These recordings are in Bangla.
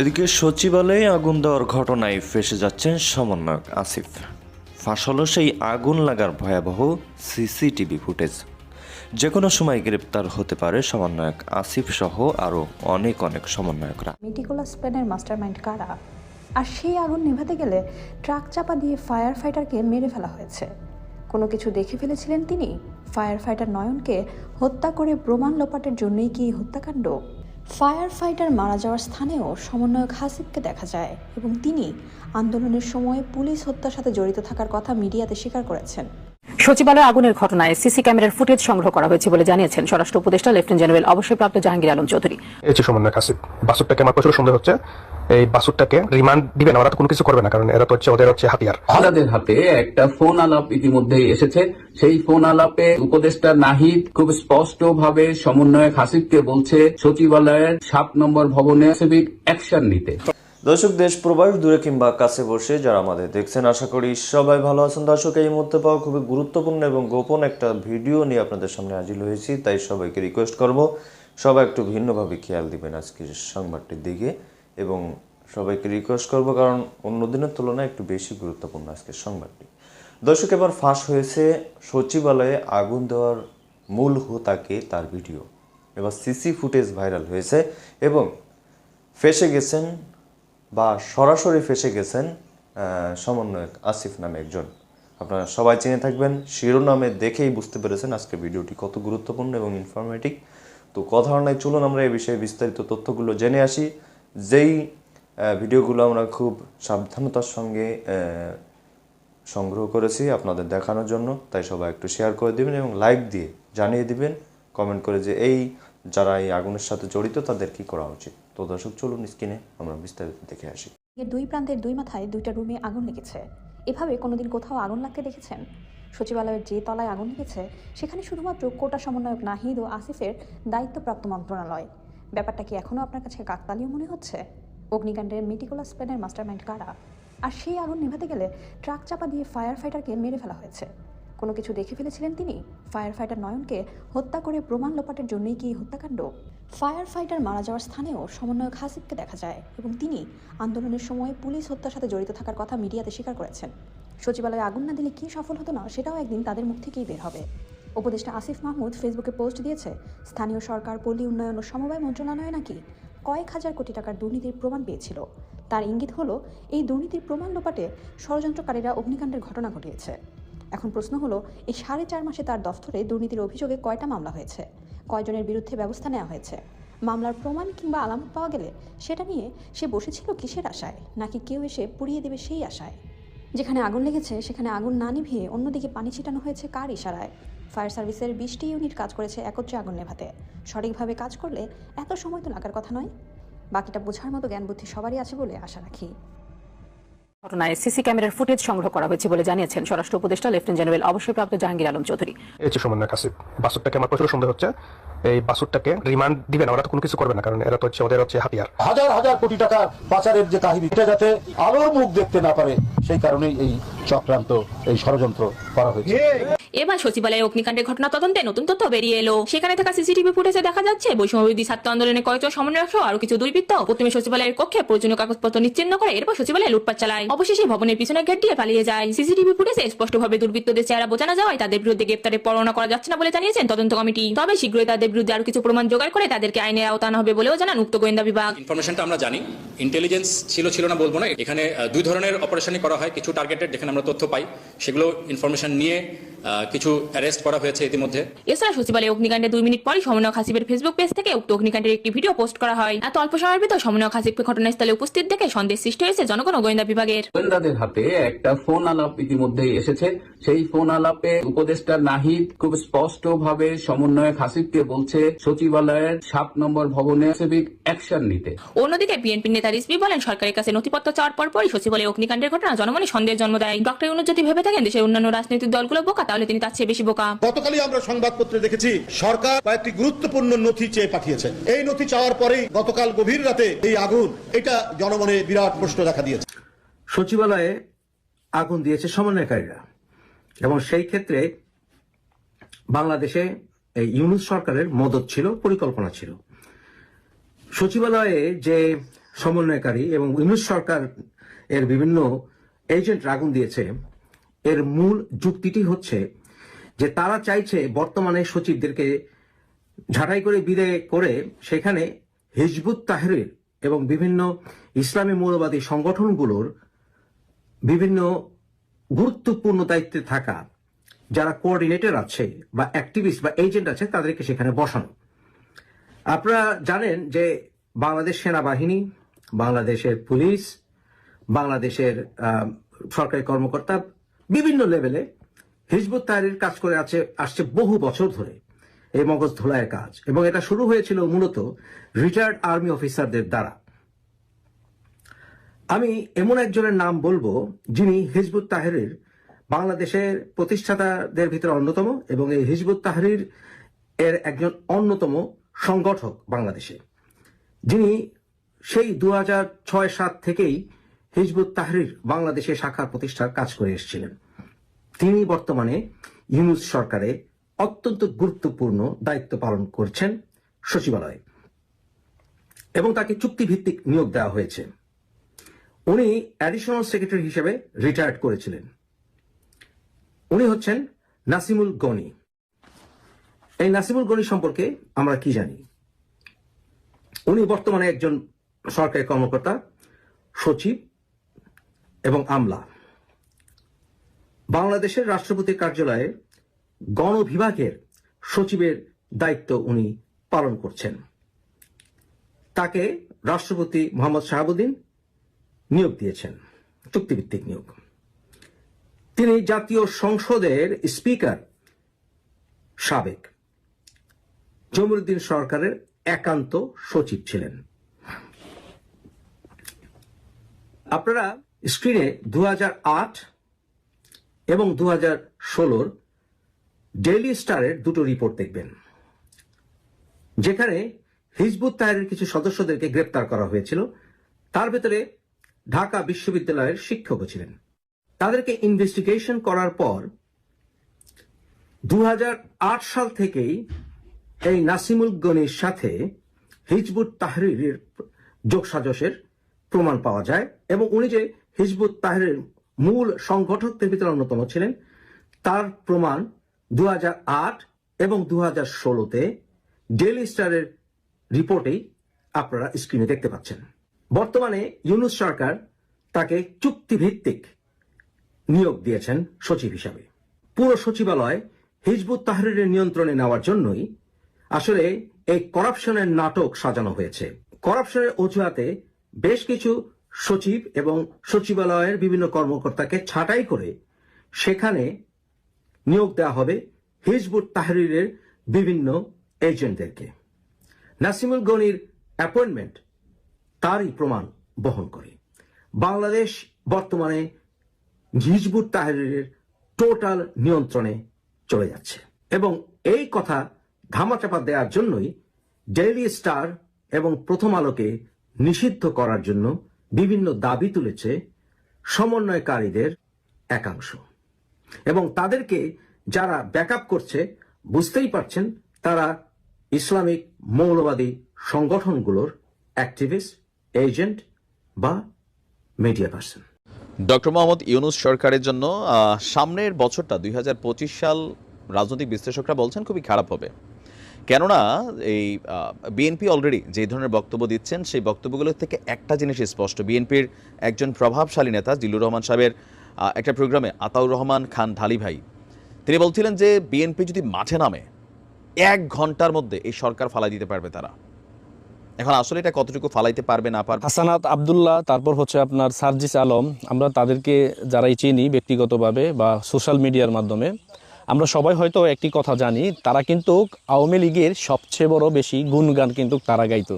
এদিকে সচিবালয়ে আগুন দেওয়ার ঘটনায় ফেসে যাচ্ছেন সমন্বয়ক আসিফ। ফাঁস হলো সেই আগুন লাগার ভয়াবহ সিসিটিভি ফুটেজ। যে কোনো সময় গ্রেপ্তার হতে পারে সমন্বয়ক আসিফ সহ আরও অনেক অনেক সমন্বয়করা। মেটিকুলাস প্ল্যানের মাস্টারমাইন্ড কারা? আর সেই আগুন নেভাতে গেলে ট্রাক চাপা দিয়ে ফায়ার ফাইটারকে মেরে ফেলা হয়েছে। কোনো কিছু দেখে ফেলেছিলেন তিনি? ফায়ার ফাইটার নয়নকে হত্যা করে প্রমাণ লোপাটের জন্যই কি হত্যাকাণ্ড? ফায়ার ফাইটার মারা যাওয়ার স্থানেও সমন্বয়ক হাসিবকে দেখা যায় এবং তিনি আন্দোলনের সময় পুলিশ হত্যার সাথে জড়িত থাকার কথা মিডিয়াতে স্বীকার করেছেন। সচিবালয় আগুনের ঘটনায় সিসি ক্যামেরার ফুটেজ সংগ্রহ করা হয়েছে বলে জানিয়েছেন স্বরাষ্ট্র উপদেষ্টা লেফটেন্যান্ট জেনারেল অবসরপ্রাপ্ত জাহাঙ্গীর আলম চৌধুরী। এই যে সমন্বয় কাসিফ বাসুরটাকে আমার প্রচুর সন্দেহ হচ্ছে। এই বাসুরটাকে রিমান্ড দিবে না ওরা তো কোনো কিছু করবে না কারণ এরা তো হচ্ছে ওদের হচ্ছে হাতিয়ার। হাজাদের হাতে একটা ফোন আলাপ ইতিমধ্যেই এসেছে। সেই ফোন আলাপে উপদেষ্টা নাহিদ খুব স্পষ্ট ভাবে সমন্বয়ক হাসিবকে বলছে সচিবালয়ের সাত নম্বর ভবনে সিভিক অ্যাকশন নিতে। দর্শক, দেশ প্রবাস দূরে কিংবা কাছে বসে যারা আমাদের দেখছেন, আশা করি সবাই ভালো আছেন। দর্শক, এই মুহূর্তে পাওয়া খুবই গুরুত্বপূর্ণ এবং গোপন একটা ভিডিও নিয়ে আপনাদের সামনে হাজির হয়েছি, তাই সবাইকে রিকোয়েস্ট করব, সবাই একটু ভিন্নভাবে খেয়াল দিবেন আজকের সংবাদটির দিকে, এবং সবাইকে রিকোয়েস্ট করব, কারণ অন্য দিনের তুলনায় একটু বেশি গুরুত্বপূর্ণ আজকের সংবাদটি। দর্শক, এবার ফাঁস হয়েছে সচিবালয়ে আগুন দেওয়ার মূল হোতাকে তার ভিডিও। এবার সিসি ফুটেজ ভাইরাল হয়েছে এবং ফেসে গেছেন বা সরাসরি ফেসে গেছেন সমন্বয়ক আসিফ নামে একজন। আপনারা সবাই চিনে থাকবেন, শিরোনামে দেখেই বুঝতে পেরেছেন আজকে ভিডিওটি কত গুরুত্বপূর্ণ এবং ইনফরমেটিভ তো কথা নয় চলুন আমরা এই বিষয়ে বিস্তারিত তথ্যগুলো জেনে আসি। যেই ভিডিওগুলো আমরা খুব সাবধানতার সঙ্গে সংগ্রহ করেছি আপনাদের দেখানোর জন্য, তাই সবাই একটু শেয়ার করে দিবেন এবং লাইক দিয়ে জানিয়ে দিবেন। কমেন্ট করে যে এই যারা এই আগুনের সাথে জড়িত, তাদের কি করা উচিত? তো দর্শক, চলুন স্ক্রিনে আমরা বিস্তারিত দেখে আসি। দুই প্রান্তের দুই মাথায় দুইটা রুমে আগুন লেগেছে। এভাবে কোনোদিন কোথাও আগুন লাগতে দেখেছেন? সচিবালয়ের যে তলায় আগুন লেগেছে, সেখানে শুধুমাত্র কোটা সমন্বয়ক নাহিদ ও আসিফের দায়িত্বপ্রাপ্ত মন্ত্রণালয়। ব্যাপারটা কি এখনও আপনার কাছে কাকতালীয় মনে হচ্ছে? অগ্নিকাণ্ডের মেটিকুলাস প্ল্যানের মাস্টারমাইন্ড কারা? আর সেই আগুন নেভাতে গেলে ট্রাক চাপা দিয়ে ফায়ার ফাইটারকে মেরে ফেলা হয়েছে। কোনো কিছু দেখে ফেলেছিলেন তিনি? ফায়ার ফাইটার নয়নকে হত্যা করে প্রমাণ লোপাটের জন্যই কি হত্যাকাণ্ড? ফায়ার ফাইটার মারা যাওয়ার স্থানেও সমন্বয়ক হাসিবকে দেখা যায় এবং তিনি আন্দোলনের সময় পুলিশ হত্যার সাথে জড়িত থাকার কথা মিডিয়াতে স্বীকার করেছেন। সচিবালয়ে আগুন না দিলে কী সফল হতো না সেটাও একদিন তাদের মুখ থেকেই বের হবে। উপদেষ্টা আসিফ মাহমুদ ফেসবুকে পোস্ট দিয়েছে, স্থানীয় সরকার, পল্লী উন্নয়ন ও সমবায় মন্ত্রণালয় নাকি কয়েক হাজার কোটি টাকার দুর্নীতির প্রমাণ পেয়েছিল। তার ইঙ্গিত হলো, এই দুর্নীতির প্রমাণ লোপাটে ষড়যন্ত্রকারীরা অগ্নিকাণ্ডের ঘটনা ঘটিয়েছে। এখন প্রশ্ন হলো, এই সাড়ে চার মাসে তার দফতরে দুর্নীতির অভিযোগে কয়টা মামলা হয়েছে? কয়জনের বিরুদ্ধে ব্যবস্থা নেওয়া হয়েছে? মামলার প্রমাণ কিংবা আলামত পাওয়া গেলে সেটা নিয়ে সে বসেছিল কিসের আশায়? নাকি কেউ এসে পুড়িয়ে দেবে সেই আশায়? যেখানে আগুন লেগেছে, সেখানে আগুন না নিভিয়ে অন্যদিকে পানি ছিটানো হয়েছে কার ইশারায়? ফায়ার সার্ভিসের বিশটি ইউনিট কাজ করেছে একত্রে আগুন নেভাতে। সঠিকভাবে কাজ করলে এত সময় তো লাগার কথা নয়? বাকিটা বোঝার মতো জ্ঞান বুদ্ধি সবারই আছে বলে আশা রাখি। ঘটনায় সিসি ক্যামেরার ফুটেজ সংগ্রহ করা হয়েছে বলে জানিয়েছেন স্বরাষ্ট্র উপদেষ্টা লেফটেন্যান্ট জেনারেল অবসরপ্রাপ্ত জাহাঙ্গীর আলম চৌধুরী। এই যে সমন্বয় কাসিফ বাসুরটাকে আমার প্রচুর সন্দেহ হচ্ছে। এই বাসুরটাকে রিমান্ড দিবেন না ওরা তো কোনো কিছু করবে না কারণ এরা তো হচ্ছে ওদের হচ্ছে হাতিয়ার। হাজার হাজার কোটি টাকা পাচারের যে কাহিনী এটা যাতে আলোর মুখ দেখতে না পারে সেই কারণেই এই চক্রান্ত এই ষড়যন্ত্র করা হয়েছে। এবার সচিবালয়ে অগ্নিকাণ্ডের ঘটনা তদন্তে নতুন তথ্য বেরিয়ে এলো। সেখানে থাকা সিসিটিভি ফুটেজে দেখা যাচ্ছে বৈষম্যবিধি ছাত্র আন্দোলনে কয়েকজন সমন্বয়ক সহ আরও কিছু দুর্বৃত্ত প্রথমে সচিবালয়ের কক্ষে প্রয়োজনীয় কাগজপত্র নিশ্চিন্ন করে, এরপর সচিবালয়ে লুটপাট চালায়। অবশেষে ভবনের পিছনে গেট দিয়ে পালিয়ে যায়। সিসিটিভি ফুটেজে স্পষ্টভাবে দুর্বৃত্তদের চেহারা বোঝানো যাওয়ায় তাদের বিরুদ্ধে গ্রেপ্তারের পরোয়ানা করা যাচ্ছে না বলে জানিয়েছেন তদন্ত কমিটি। তবে শীঘ্রই তাদের বিরুদ্ধে আরও কিছু প্রমাণ জোগাড় করে তাদেরকে আইনের আওতা হবে বলেও জানান উক্ত গোয়েন্দা বিভাগ। ইনফরমেশনটা আমরা জানি। ইন্টেলিজেন্স ছিল ছিল না বলব না। এখানে দুই ধরনের অপারেশনই করা হয়। কিছু টার্গেটেড যেখানে আমরা তথ্য পাই, সেগুলো ইনফরমেশন নিয়ে কিছু অ্যারেস্ট করা হয়েছে ইতিমধ্যে। এছাড়া সচিবালয়ে অগ্নিকাণ্ডে দুই মিনিট পরই সমন্বয়ক হাসিবের ফেসবুক পেজ থেকে উক্ত অগ্নিকাণ্ডের একটি ভিডিও পোস্ট করা হয়। এত অল্প সময়ের ভিতর সমন্বয়ক হাসিবকে ঘটনাস্থলে উপস্থিত দেখে সন্দেহ সৃষ্টি হয়েছে জনগণ ও গোয়েন্দা বিভাগের। গোয়েন্দাদের হাতে একটা ফোন আলাপ ইতিমধ্যেই এসেছে। সেই ফোন আলাপে উপদেষ্টা নাহিদ খুব স্পষ্ট ভাবে সমন্বয়ক হাসিবকে বলছে সচিবালয়ের সাত নম্বর ভবনে সিভিক অ্যাকশন নিতে। অন্যদিকে বিএনপি নেতা রিজভি বলেন সরকারের কাছে নথিপত্র চাওয়ার পরপরই সচিবালয়ে অগ্নিকাণ্ডের ঘটনা জনমনে সন্দেহের জন্ম দেয়। ডক্টর ইউনুস যদি ভেবে থাকেন দেশের অন্যান্য রাজনৈতিক দলগুলো বোকা তাহলে তিনি তার চেয়ে বেশি বোকা। গতকালই আমরা সংবাদপত্রে দেখেছি সরকার কয়েকটি গুরুত্বপূর্ণ নথি চেয়ে পাঠিয়েছে। এই নথি চাওয়ার পরেই গতকাল গভীর রাতে এই আগুন এটা জনমনে বিরাট প্রশ্ন দেখা দিয়েছে। সচিবালয়ে আগুন দিয়েছে সমন্বয়কারীরা। এবং সেই ক্ষেত্রে বাংলাদেশে এই ইউনুস সরকারের মদত ছিল পরিকল্পনা ছিল। সচিবালয়ে যে সমন্বয়কারী এবং ইউনুস সরকার এর বিভিন্ন এজেন্ট আগুন দিয়েছে এর মূল যুক্তিটি হচ্ছে যে তারা চাইছে বর্তমানে সচিবদেরকে ঝাঁটাই করে বিদায় করে সেখানে হিজবুত তাহরির এবং বিভিন্ন ইসলামী মৌলবাদী সংগঠনগুলোর বিভিন্ন গুরুত্বপূর্ণ দায়িত্বে থাকা যারা কোঅর্ডিনেটর আছে বা অ্যাক্টিভিস্ট বা এজেন্ট আছে তাদেরকে সেখানে বসানো। আপনারা জানেন যে বাংলাদেশ সেনাবাহিনী, বাংলাদেশের পুলিশ, বাংলাদেশের সরকারি কর্মকর্তা বিভিন্ন লেভেলে হিজবুত তাহরির কাজ করে আছে, আসছে বহু বছর ধরে। এই মগজ ধোলাইয়ের কাজ। এবং এটা শুরু হয়েছিল মূলত রিটায়ার্ড আর্মি অফিসারদের দ্বারা। আমি এমন একজনের নাম বলব যিনি হিজবুত তাহরির বাংলাদেশের প্রতিষ্ঠাতাদের ভিতরে অন্যতম এবং এই হিজবুত তাহরির এর একজন অন্যতম সংগঠক বাংলাদেশে। যিনি সেই দু হাজার ছয় সাত থেকেই হিজবুত তাহরির বাংলাদেশে শাখা প্রতিষ্ঠার কাজ করে এসেছিলেন। তিনি বর্তমানে ইউনুস সরকারে অত্যন্ত গুরুত্বপূর্ণ দায়িত্ব পালন করছেন সচিবালয়ে এবং তাকে চুক্তিভিত্তিক নিয়োগ দেওয়া হয়েছে। উনি অ্যাডিশনাল সেক্রেটারি হিসেবে রিটায়ার্ড করেছিলেন। উনি হচ্ছেন নাসিমুল গনি। এই নাসিমুল গনি সম্পর্কে আমরা কি জানি? উনি বর্তমানে একজন সরকারি কর্মকর্তা, সচিব এবং আমলা। বাংলাদেশের রাষ্ট্রপতি কার্যালয়ে গণবিভাগের সচিবের দায়িত্ব উনি পালন করছেন। তাকে রাষ্ট্রপতি মোহাম্মদ শাহাবুদ্দিন নিয়োগ দিয়েছেন, চুক্তিভিত্তিক নিয়োগ। তিনি জাতীয় সংসদের স্পিকার সাবেক জমিরুদ্দিন সরকারের একান্ত সচিব ছিলেন। আপনারা স্ক্রিনে দু হাজার আট এবং দু হাজার ষোলোর ডেইলি স্টারের দুটো রিপোর্ট দেখবেন, যেখানে হিজবুত তাহেরের কিছু সদস্যদেরকে গ্রেপ্তার করা হয়েছিল। তার ভেতরে ঢাকা বিশ্ববিদ্যালয়ের শিক্ষকও ছিলেন। তাদেরকে ইনভেস্টিগেশন করার পর দু হাজার আট সাল থেকেই এই নাসিমুল গনির সাথে হিজবুত তাহরিরের যোগসাজশের প্রমাণ পাওয়া যায় এবং উনি যে হিজবুত তাহরির মূল সংগঠকদের ভিতরে অন্যতম ছিলেন। তার প্রমাণ দুই হাজার আট এবং দু হাজার ষোলোতে ডেইলি স্টারের রিপোর্টেই আপনারা স্ক্রিনে দেখতে পাচ্ছেন। বর্তমানে ইউনুস সরকার তাকে চুক্তিভিত্তিক নিয়োগ দিয়েছেন সচিব হিসাবে। পুরো সচিবালয় হিজবুত তাহরিরের নিয়ন্ত্রণে নেওয়ার জন্যই আসলে এই করাপশনের নাটক সাজানো হয়েছে। করাপশনের অজুহাতে বেশ কিছু সচিব এবং সচিবালয়ের বিভিন্ন কর্মকর্তাকে ছাঁটাই করে সেখানে নিয়োগ দেওয়া হবে হিজবুত তাহরিরের বিভিন্ন এজেন্টদেরকে। নাসিমুল গনির অ্যাপয়েন্টমেন্ট তারই প্রমাণ বহন করে। বাংলাদেশ বর্তমানে হিজবুত তাহরিরের টোটাল নিয়ন্ত্রণে চলে যাচ্ছে এবং এই কথা ধামাচাপা দেওয়ার জন্যই ডেইলি স্টার এবং প্রথম আলোকে নিষিদ্ধ করার জন্য বিভিন্ন দাবি তুলেছে সমন্বয়কারীদের একাংশ। এবং তাদেরকে যারা ব্যাকআপ করছে, বুঝতেই পারছেন, তারা ইসলামিক মৌলবাদী সংগঠনগুলোর অ্যাক্টিভিস্ট এজেন্ট বা media person doctor Mohammad Yunus সরকারের জন্য সামনের বছরটা, দুই হাজার পঁচিশ সাল রাজনৈতিক বিশ্লেষকরা বলছেন, খুবই খারাপ হবে। কেননা এই বিএনপি অলরেডি যে ধরনের বক্তব্য দিচ্ছেন, সেই বক্তব্যগুলো থেকে একটা জিনিস স্পষ্ট। বিএনপির একজন প্রভাবশালী নেতা জিল্লুর রহমান সাহেবের একটা প্রোগ্রামে আতাউর রহমান খান ঢালি ভাই, তিনি বলছিলেন যে বিএনপি যদি মাঠে নামে, এক ঘণ্টার মধ্যে এই সরকার ফালাই দিতে পারবে তারা। এখন আসলে এটা কতটুকু ফালাইতে পারবে, না পারবে? হাসানাত আবদুল্লাহ, তারপর হচ্ছে আপনার সার্জিস আলম, আমরা তাদেরকে যারাই চিনি ব্যক্তিগতভাবে বা সোশ্যাল মিডিয়ার মাধ্যমে আমরা সবাই হয়তো একটি কথা জানি, তারা কিন্তু আওয়ামী লীগের সবচেয়ে বড় বেশি গুণগান কিন্তু তারা গাইতো।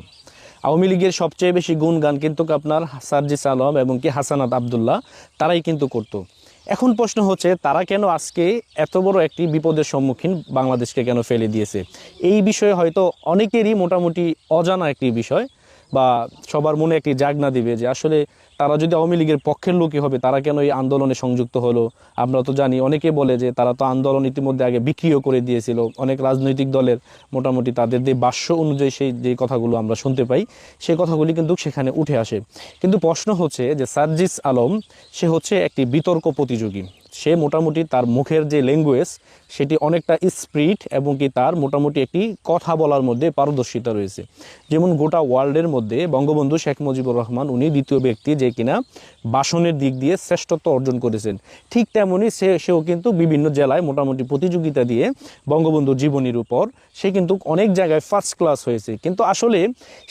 আওয়ামী লীগের সবচেয়ে বেশি গুণগান কিন্তু আপনার সার্জিস আলম এবং কি হাসানাত আবদুল্লাহ তারাই কিন্তু করতো। এখন প্রশ্ন হচ্ছে, তারা কেন আজকে এত বড় একটি বিপদের সম্মুখীন বাংলাদেশকে কেন ফেলে দিয়েছে? এই বিষয়ে হয়তো অনেকেরই মোটামুটি অজানা একটি বিষয় বা সবার মনে একটি জাগনা দিবে যে আসলে তারা যদি আওয়ামী লীগের পক্ষের লোকই হবে, তারা কেন এই আন্দোলনে সংযুক্ত হলো? আমরা তো জানি, অনেকে বলে যে তারা তো আন্দোলন ইতিমধ্যে আগে বিক্রিও করে দিয়েছিল। অনেক রাজনৈতিক দলের মোটামুটি তাদের যে বাস্য অনুযায়ী সেই যে কথাগুলো আমরা শুনতে পাই, সেই কথাগুলি কিন্তু সেখানে উঠে আসে। কিন্তু প্রশ্ন হচ্ছে যে সার্জিস আলম, সে হচ্ছে একটি বিতর্ক প্রতিযোগী। সে মোটামুটি তার মুখের যে ল্যাঙ্গুয়েজ সেটি অনেকটা স্প্রিট এবং কি তার মোটামুটি একটি কথা বলার মধ্যে পারদর্শিতা রয়েছে। যেমন গোটা ওয়ার্ল্ডের মধ্যে বঙ্গবন্ধু শেখ মুজিবুর রহমান, উনি দ্বিতীয় ব্যক্তি যে কিনা বাসনের দিক দিয়ে শ্রেষ্ঠত্ব অর্জন করেছেন। ঠিক তেমনই সে, সেও কিন্তু বিভিন্ন জেলায় মোটামুটি প্রতিযোগিতা দিয়ে বঙ্গবন্ধুর জীবনীর উপর সে কিন্তু অনেক জায়গায় ফার্স্ট ক্লাস হয়েছে। কিন্তু আসলে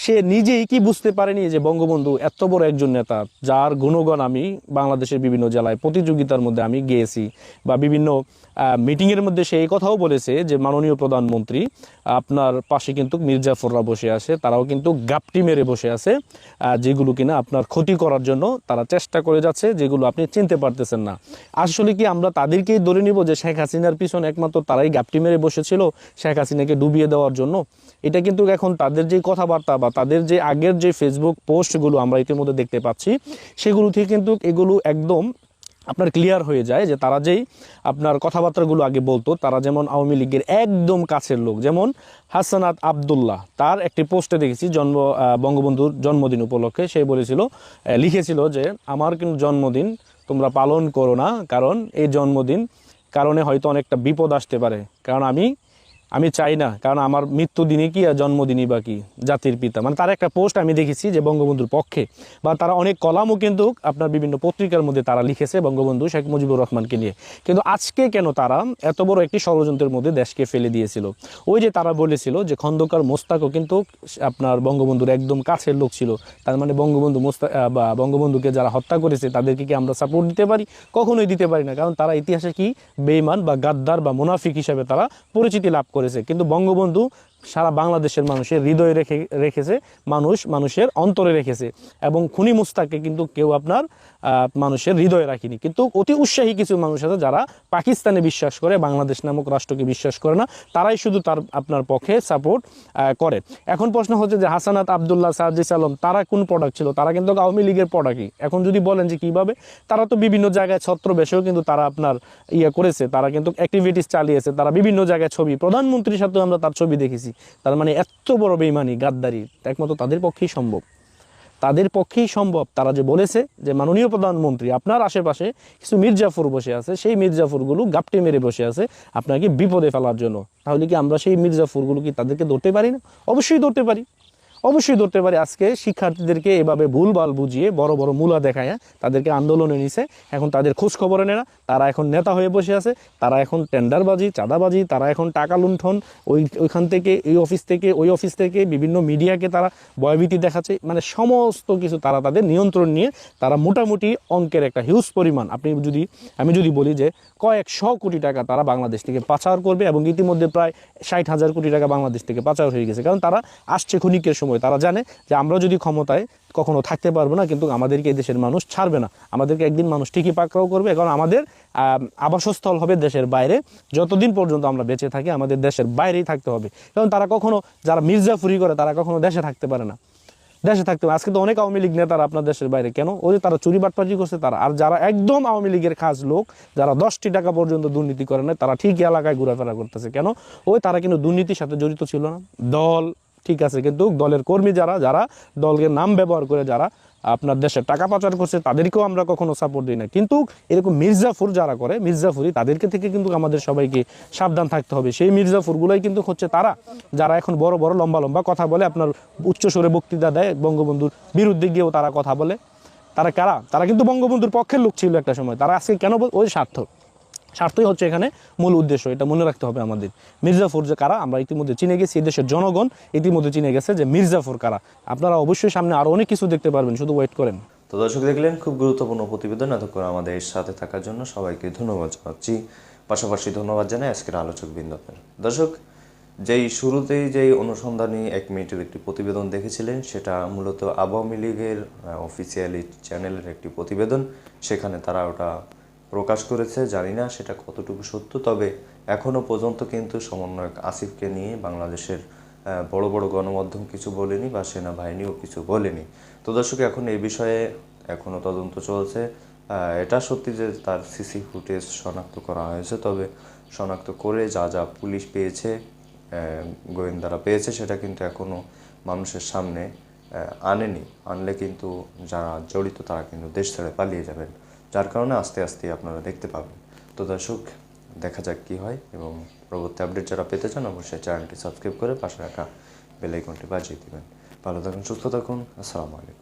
সে নিজেই কি বুঝতে পারেনি যে বঙ্গবন্ধু এত বড় একজন নেতা, যার গুণগণ আমি বাংলাদেশের বিভিন্ন জেলায় প্রতিযোগিতার মধ্যে আমি গিয়েছি বা বিভিন্ন মিটিংয়ের মধ্যে সে এই কথাও বলেছে যে মাননীয় প্রধানমন্ত্রী, আপনার পাশে কিন্তু মির্জাফররা বসে আছে, তারাও কিন্তু গাপটি মেরে বসে আছে যেগুলো কিনা আপনার ক্ষতি করার জন্য তারা চেষ্টা করে যাচ্ছে, যেগুলো আপনি চিনতে পারতেছেন না। আসলে কি আমরা তাদেরকেই ধরে নিব যে শেখ হাসিনার পিছনে একমাত্র তারাই গাপটি মেরে বসেছিল শেখ হাসিনাকে ডুবিয়ে দেওয়ার জন্য? এটা কিন্তু এখন তাদের যে কথাবার্তা বা তাদের যে আগের যে ফেসবুক পোস্টগুলো আমরা ইতিমধ্যে দেখতে পাচ্ছি, সেগুলো থেকে কিন্তু এগুলো একদম আপনার ক্লিয়ার হয়ে যায় যে তারা যেই আপনার কথাবার্তাগুলো আগে বলতো, তারা যেমন আওয়ামী লীগের একদম কাছের লোক, যেমন হাসানাত আবদুল্লাহ, তার একটি পোস্টে দেখেছি, জন্ম বঙ্গবন্ধুর জন্মদিন উপলক্ষে, সে বলেছিল লিখেছিল যে, আমার কিন্তু জন্মদিন, তোমরা পালন করো না, কারণ এই জন্মদিন কারণে হয়তো অনেকটা বিপদ আসতে পারে, কারণ আমি আমি চাই না, কারণ আমার মৃত্যুদিনই কি আর জন্মদিনই বা কি, জাতির পিতা। মানে তার একটা পোস্ট আমি দেখেছি যে বঙ্গবন্ধুর পক্ষে, বা তারা অনেক কলামও কিন্তু আপনার বিভিন্ন পত্রিকার মধ্যে তারা লিখেছে বঙ্গবন্ধু শেখ মুজিবুর রহমানকে নিয়ে। কিন্তু আজকে কেন তারা এত বড় একটি ষড়যন্ত্রের মধ্যে দেশকে ফেলে দিয়েছিল? ওই যে তারা বলেছিল যে খন্দকার মোস্তাকও কিন্তু আপনার বঙ্গবন্ধুর একদম কাছের লোক ছিল। তার মানে বঙ্গবন্ধু মোস্তা বা বঙ্গবন্ধুকে যারা হত্যা করেছে, তাদেরকে কি আমরা সাপোর্ট দিতে পারি? কখনোই দিতে পারি না, কারণ তারা ইতিহাসে কি বেইমান বা গাদ্দার বা মুনাফিক হিসাবে তারা পরিচিতি লাভ করেছে। কিন্তু বঙ্গবন্ধু সারা বাংলাদেশের মানুষের হৃদয়ে রেখে, রেখেছে, মানুষ মানুষের অন্তরে রেখেছে। এবং খুনি মুস্তাককে কিন্তু কেউ আপনার মানুষের হৃদয়ে রাখিনি। কিন্তু অতি উৎসাহী কিছু মানুষ আছে যারা পাকিস্তানে বিশ্বাস করে, বাংলাদেশ নামক রাষ্ট্রকে বিশ্বাস করে না। তারাই শুধু তার, আপনার পক্ষে সাপোর্ট করে। এখন প্রশ্ন হচ্ছে যে হাসানাত আবদুল্লাহ সাজিস আলম, তারা কোন প্রোডাক্ট ছিল? তারা কিন্তু আওয়ামী লীগের প্রোডাক্টই এখন যদি বলেন যে কীভাবে, তারা তো বিভিন্ন জায়গায় ছত্রবেশেও কিন্তু তারা আপনার ইয়ে করেছে। তারা কিন্তু অ্যাক্টিভিটিস চালিয়েছে। তারা বিভিন্ন জায়গায় ছবি, প্রধানমন্ত্রীর সাথেও আমরা তার ছবি দেখেছি। তার মানে এত বড় বেইমানি গাদ্দারি, একমাত্র তাদের পক্ষেই সম্ভব। তাদের পক্ষেই সম্ভব, তারা যে বলেছে যে মাননীয় প্রধানমন্ত্রী, আপনার আশেপাশে কিছু মির্জাফর বসে আছে, সেই মির্জাফুরগুলো গাপটে মেরে বসে আছে আপনাকে বিপদে ফেলার জন্য। তাহলে কি আমরা সেই মির্জাফুরগুলো কি তাদেরকে ধরতে পারি না? অবশ্যই ধরতে পারি। অবশ্যই ধরতে পারি আজকে শিক্ষার্থীদেরকে এভাবে ভুলভাল বুঝিয়ে বড় বড় মূলা দেখায় তাদেরকে আন্দোলনে নিছে। এখন তাদের খোঁজ খবরে নেয় না তারা এখন নেতা হয়ে বসে আছে। তারা এখন টেন্ডারবাজি, চাঁদাবাজি, তারা এখন টাকা লুণ্ঠন। ওই, ওইখান থেকে, এই অফিস থেকে, ওই অফিস থেকে বিভিন্ন মিডিয়াকে তারা ভয়ভীতি দেখাচ্ছে। মানে সমস্ত কিছু তারা তাদের নিয়ন্ত্রণ নিয়ে তারা মোটামুটি অঙ্কের একটা হিউজ পরিমাণ। আপনি যদি, আমি যদি বলি যে কয়েকশো কোটি টাকা তারা বাংলাদেশ থেকে পাচার করবে এবং ইতিমধ্যে প্রায় ষাট হাজার কোটি টাকা বাংলাদেশ থেকে পাচার হয়ে গেছে। কারণ তারা আসছে ক্ষণিকের সময়। তারা জানে যে আমরা যদি ক্ষমতায় কখনো থাকতে পারব না, কিন্তু আমাদেরকে এই দেশের মানুষ ছাড়বে না। আমাদেরকে একদিন মানুষ ঠিকই পাকড়াও করবে, কারণ আমাদের আবাসস্থল হবে দেশের বাইরে। যতদিন পর্যন্ত আমরা বেঁচে থাকি, আমাদের দেশের বাইরেই থাকতে হবে। কারণ তারা কখনো, যারা মির্জাফুরি করে, তারা কখনো দেশে থাকতে পারে না। দেশে থাকতে আজকে তো অনেক আওয়ামী লীগ নেতারা আপনার দেশের বাইরে। কেন? ওই তারা চুরি বাটপাটি করছে তারা। আর যারা একদম আওয়ামী লীগের খাস লোক, যারা দশটি টাকা পর্যন্ত দুর্নীতি করে না তারা ঠিকই এলাকায় ঘোরাফেরা করতেছে। কেন? ওই তারা কিন্তু দুর্নীতির সাথে জড়িত ছিল না। দল ঠিক আছে, কিন্তু দলের কর্মী যারা যারা দলকে নাম ব্যবহার করে যারা আপনার দেশের টাকা পাচার করছে, তাদেরকেও আমরা কখনো সাপোর্ট দিই না। কিন্তু এরকম মির্জাফুর যারা করে, মির্জাফুরি, তাদেরকে থেকে কিন্তু আমাদের সবাইকে সাবধান থাকতে হবে। সেই মির্জাফুরগুলোই কিন্তু হচ্ছে তারা, যারা এখন বড় বড়, লম্বা লম্বা কথা বলে, আপনার উচ্চ স্বরে বক্তৃতা দেয় বঙ্গবন্ধুর বিরুদ্ধে গিয়েও তারা কথা বলে। তারা কারা? তারা কিন্তু বঙ্গবন্ধুর পক্ষের লোক ছিল একটা সময়। তারা আজকে কেন ওই স্বার্থ। স্বার্থই হচ্ছে এখানে মূল উদ্দেশ্য, এটা মনে রাখতে হবে আমাদের। মির্জাফর যে কারা, আমরা ইতিমধ্যে চিনে গেছি দেশের জনগণ, ইতিমধ্যে চিনে গেছে যে মির্জাফর কারা। আপনারা অবশ্যই সামনে আরও অনেক কিছু দেখতে পারবেন, শুধু ওয়েট করেন। তো দর্শক দেখলেন, খুব গুরুত্বপূর্ণ প্রতিবেদন এতক্ষণ আমাদের সাথে থাকার জন্য সবাইকে ধন্যবাদ জানাচ্ছি। পাশাপাশি ধন্যবাদ জানাই আজকের আলোচক বৃন্দ আপনার দর্শক, যেই শুরুতেই যেই অনুসন্ধানী এক মিনিটের একটি প্রতিবেদন দেখেছিলেন, সেটা মূলত আওয়ামী লীগের অফিসিয়ালি চ্যানেলের একটি প্রতিবেদন। সেখানে তারা ওটা প্রকাশ করেছে, জানি না সেটা কতটুকু সত্য, তবে এখনও পর্যন্ত কিন্তু সমন্বয়ক আসিফকে নিয়ে বাংলাদেশের বড় বড় গণমাধ্যম কিছু বলেনি বা সেনাবাহিনীও কিছু বলেনি। তো দর্শক, এখন এই বিষয়ে এখনও তদন্ত চলছে। এটা সত্যি যে তার সিসি ফুটেজ শনাক্ত করা হয়েছে, তবে শনাক্ত করে যা যা পুলিশ পেয়েছে গোয়েন্দারা পেয়েছে, সেটা কিন্তু এখনও মানুষের সামনে আনেনি। আনলে কিন্তু যারা জড়িত তারা কিন্তু দেশ ছেড়ে পালিয়ে যাবেন। যার কারণে আস্তে আস্তে আপনারা দেখতে পাবেন। তো দর্শক, দেখা যাক কী হয় এবং পরবর্তী আপডেট যারা পেতে চান, অবশ্যই চ্যানেলটি সাবস্ক্রাইব করে পাশে রাখা বেলাইকনটি বাজিয়ে দেবেন। ভালো থাকুন, সুস্থ থাকুন, আসসালামু আলাইকুম।